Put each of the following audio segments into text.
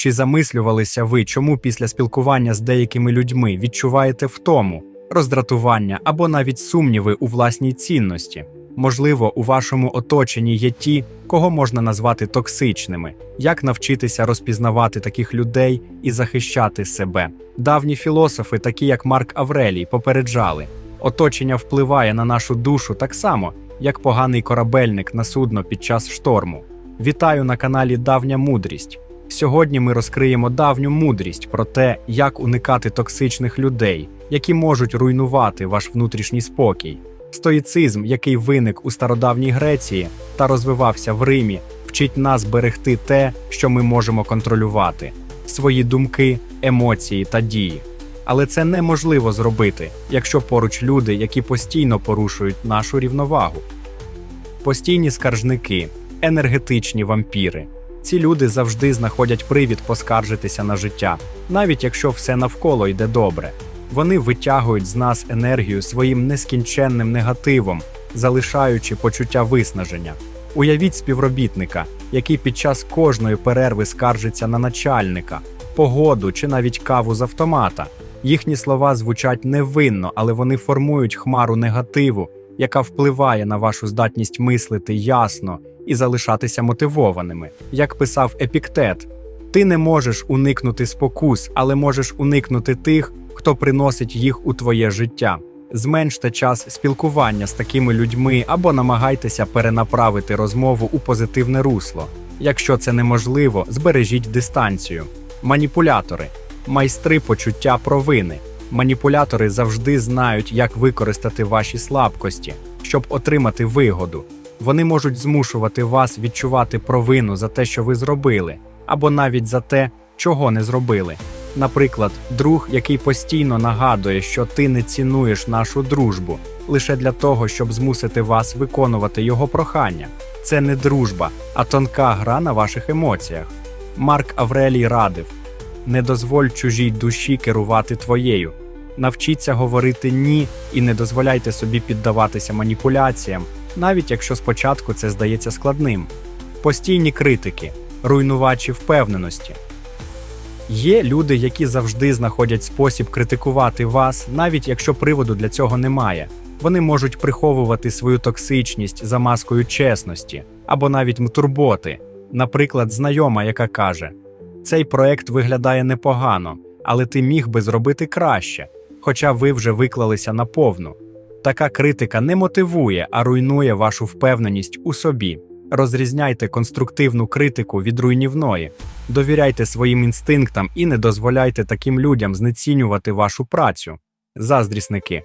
Чи замислювалися ви, чому після спілкування з деякими людьми відчуваєте втому, роздратування або навіть сумніви у власній цінності? Можливо, у вашому оточенні є ті, кого можна назвати токсичними. Як навчитися розпізнавати таких людей і захищати себе? Давні філософи, такі як Марк Аврелій, попереджали: оточення впливає на нашу душу так само, як поганий корабельник на судно під час шторму. Вітаю на каналі Давня Мудрість. Сьогодні ми розкриємо давню мудрість про те, як уникати токсичних людей, які можуть руйнувати ваш внутрішній спокій. Стоїцизм, який виник у стародавній Греції та розвивався в Римі, вчить нас берегти те, що ми можемо контролювати свої думки, емоції та дії. Але це неможливо зробити, якщо поруч люди, які постійно порушують нашу рівновагу. Постійні скаржники, енергетичні вампіри. Ці люди завжди знаходять привід поскаржитися на життя, навіть якщо все навколо йде добре. Вони витягують з нас енергію своїм нескінченним негативом, залишаючи почуття виснаження. Уявіть співробітника, який під час кожної перерви скаржиться на начальника, погоду чи навіть каву з автомата. Їхні слова звучать невинно, але вони формують хмару негативу, яка впливає на вашу здатність мислити ясно і залишатися мотивованими. Як писав Епіктет, ти не можеш уникнути спокус, але можеш уникнути тих, хто приносить їх у твоє життя. Зменште час спілкування з такими людьми або намагайтеся перенаправити розмову у позитивне русло. Якщо це неможливо, збережіть дистанцію. Маніпулятори, майстри почуття провини. Маніпулятори завжди знають, як використати ваші слабкості, щоб отримати вигоду. Вони можуть змушувати вас відчувати провину за те, що ви зробили, або навіть за те, чого не зробили. Наприклад, друг, який постійно нагадує, що ти не цінуєш нашу дружбу, лише для того, щоб змусити вас виконувати його прохання. Це не дружба, а тонка гра на ваших емоціях. Марк Аврелій радив: не дозволь чужій душі керувати твоєю. Навчіться говорити ні і не дозволяйте собі піддаватися маніпуляціям, навіть якщо спочатку це здається складним. Постійні критики, руйнувачі впевненості. Є люди, які завжди знаходять спосіб критикувати вас, навіть якщо приводу для цього немає. Вони можуть приховувати свою токсичність за маскою чесності або навіть турботи. Наприклад, знайома, яка каже: цей проект виглядає непогано, але ти міг би зробити краще, хоча ви вже виклалися наповну. Така критика не мотивує, а руйнує вашу впевненість у собі. Розрізняйте конструктивну критику від руйнівної, довіряйте своїм інстинктам і не дозволяйте таким людям знецінювати вашу працю. Заздрісники.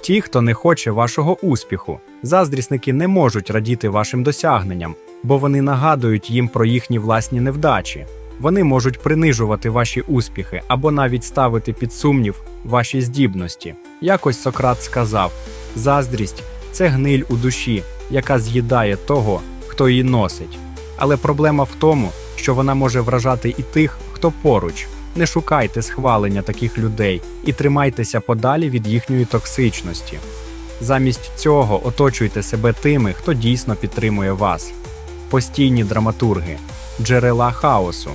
Ті, хто не хоче вашого успіху. Заздрісники не можуть радіти вашим досягненням, бо вони нагадують їм про їхні власні невдачі. Вони можуть принижувати ваші успіхи або навіть ставити під сумнів ваші здібності. Якось Сократ сказав: заздрість це гниль у душі, яка з'їдає того, хто її носить. Але проблема в тому, що вона може вражати і тих, хто поруч. Не шукайте схвалення таких людей і тримайтеся подалі від їхньої токсичності. Замість цього оточуйте себе тими, хто дійсно підтримує вас. Постійні драматурги, джерела хаосу.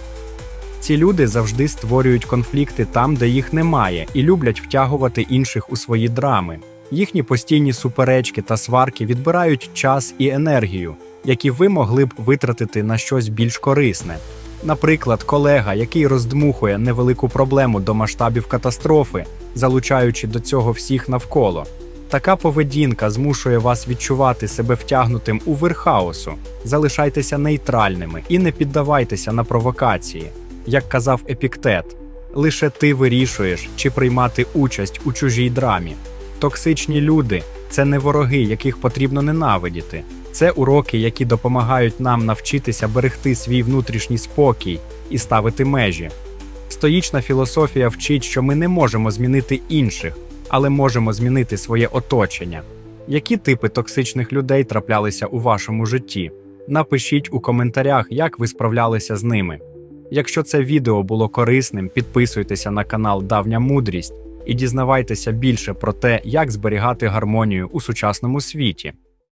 Ці люди завжди створюють конфлікти там, де їх немає, і люблять втягувати інших у свої драми. Їхні постійні суперечки та сварки відбирають час і енергію, які ви могли б витратити на щось більш корисне. Наприклад, колега, який роздмухує невелику проблему до масштабів катастрофи, залучаючи до цього всіх навколо. Така поведінка змушує вас відчувати себе втягнутим у вир хаосу. Залишайтеся нейтральними і не піддавайтеся на провокації. Як казав Епіктет, лише ти вирішуєш, чи приймати участь у чужій драмі. Токсичні люди це не вороги, яких потрібно ненавидіти. Це уроки, які допомагають нам навчитися берегти свій внутрішній спокій і ставити межі. Стоїчна філософія вчить, що ми не можемо змінити інших, але можемо змінити своє оточення. Які типи токсичних людей траплялися у вашому житті? Напишіть у коментарях, як ви справлялися з ними. Якщо це відео було корисним, підписуйтеся на канал Давня Мудрість і дізнавайтеся більше про те, як зберігати гармонію у сучасному світі.